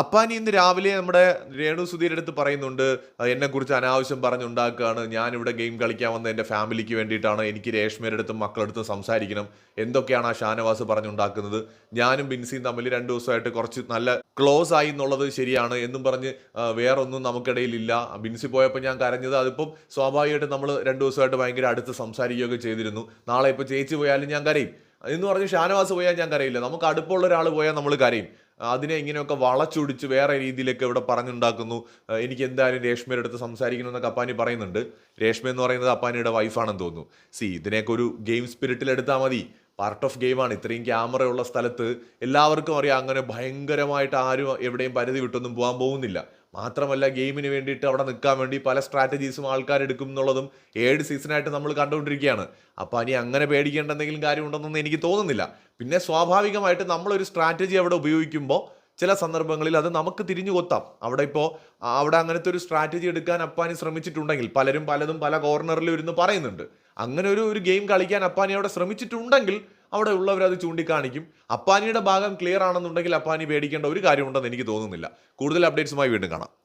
അപ്പാനി ഇന്ന് രാവിലെ നമ്മുടെ രേണു സുധീരുടെ അടുത്ത് പറയുന്നുണ്ട് എന്നെ കുറിച്ച് അനാവശ്യം പറഞ്ഞുണ്ടാക്കുകയാണ്. ഞാനിവിടെ ഗെയിം കളിക്കാൻ വന്ന എന്റെ ഫാമിലിക്ക് വേണ്ടിയിട്ടാണ് എനിക്ക് രേഷ്മയുടെ അടുത്തും മക്കളടുത്തും സംസാരിക്കണം. എന്തൊക്കെയാണ് ആ ഷാനവാസ് പറഞ്ഞുണ്ടാക്കുന്നത്? ഞാനും ബിൻസിയും തമ്മിൽ രണ്ട് ദിവസമായിട്ട് കുറച്ച് നല്ല ക്ലോസ് ആയി എന്നുള്ളത് ശരിയാണ് എന്നും പറഞ്ഞ് വേറൊന്നും നമുക്കിടയിലില്ല. ബിൻസി പോയപ്പോൾ ഞാൻ കരഞ്ഞത് അതിപ്പം സ്വാഭാവികമായിട്ട് നമ്മൾ രണ്ട് ദിവസമായിട്ട് ഭയങ്കര അടുത്ത് സംസാരിക്കുകയൊക്കെ ചെയ്തിരുന്നു. നാളെ ഇപ്പോൾ ചേച്ചി പോയാലും ഞാൻ കരയും. എന്ന് പറഞ്ഞ് ഷാനവാസ് പോയാൽ ഞാൻ കരയില്ല. നമുക്ക് അടുപ്പമുള്ള ഒരാൾ പോയാൽ നമ്മൾ കരയും. അതിനെ ഇങ്ങനെയൊക്കെ വളച്ചൊടിച്ച് വേറെ രീതിയിലൊക്കെ ഇവിടെ പറഞ്ഞുണ്ടാക്കുന്നു. എനിക്ക് എന്തായാലും രേഷ്മയുടെ അടുത്ത് സംസാരിക്കണം എന്നൊക്കെ അപ്പാനി പറയുന്നുണ്ട്. രേഷ്മ എന്ന് പറയുന്നത് അപ്പാനിയുടെ വൈഫാണെന്ന് തോന്നുന്നു. സി ഇതിനെയൊക്കെ ഒരു ഗെയിം സ്പിരിറ്റിൽ എടുത്താൽ മതി. പാർട്ട് ഓഫ് ഗെയിമാണ് ഇത്രയും ക്യാമറയുള്ള സ്ഥലത്ത് എല്ലാവർക്കും അറിയാം. അങ്ങനെ ഭയങ്കരമായിട്ട് ആരും എവിടെയും പരിധി വിട്ടൊന്നും പോകാൻ പോകുന്നില്ല. മാത്രമല്ല ഗെയിമിന് വേണ്ടിയിട്ട് അവിടെ നിൽക്കാൻ വേണ്ടി പല സ്ട്രാറ്റജീസും ആൾക്കാർ എടുക്കും എന്നുള്ളതും ഏഴ് സീസണായിട്ട് നമ്മൾ കണ്ടുകൊണ്ടിരിക്കുകയാണ്. അപ്പോൾ ഇനി അങ്ങനെ പേടിക്കേണ്ട എന്തെങ്കിലും കാര്യമുണ്ടെന്നൊന്നും എനിക്ക് തോന്നുന്നില്ല. പിന്നെ സ്വാഭാവികമായിട്ട് നമ്മളൊരു സ്ട്രാറ്റജി അവിടെ ഉപയോഗിക്കുമ്പോൾ ചില സന്ദർഭങ്ങളിൽ അത് നമുക്ക് തിരിഞ്ഞു കൊത്താം. അവിടെ ഇപ്പോൾ അവിടെ അങ്ങനത്തെ ഒരു സ്ട്രാറ്റജി എടുക്കാൻ അപ്പാനി ശ്രമിച്ചിട്ടുണ്ടെങ്കിൽ പലരും പലതും പല കോർണറിലും ഇരുന്ന് പറയുന്നുണ്ട്. അങ്ങനെ ഒരു ഒരു ഗെയിം കളിക്കാൻ അപ്പാനി അവിടെ ശ്രമിച്ചിട്ടുണ്ടെങ്കിൽ അവിടെ ഉള്ളവരത് ചൂണ്ടിക്കാണിക്കും. അപ്പാനിയുടെ ഭാഗം ക്ലിയർ ആണെന്നുണ്ടെങ്കിൽ അപ്പാനി പേടിക്കേണ്ട ഒരു കാര്യമുണ്ടെന്ന് എനിക്ക് തോന്നുന്നില്ല. കൂടുതൽ അപ്ഡേറ്റ്സുമായി വീണ്ടും കാണാം.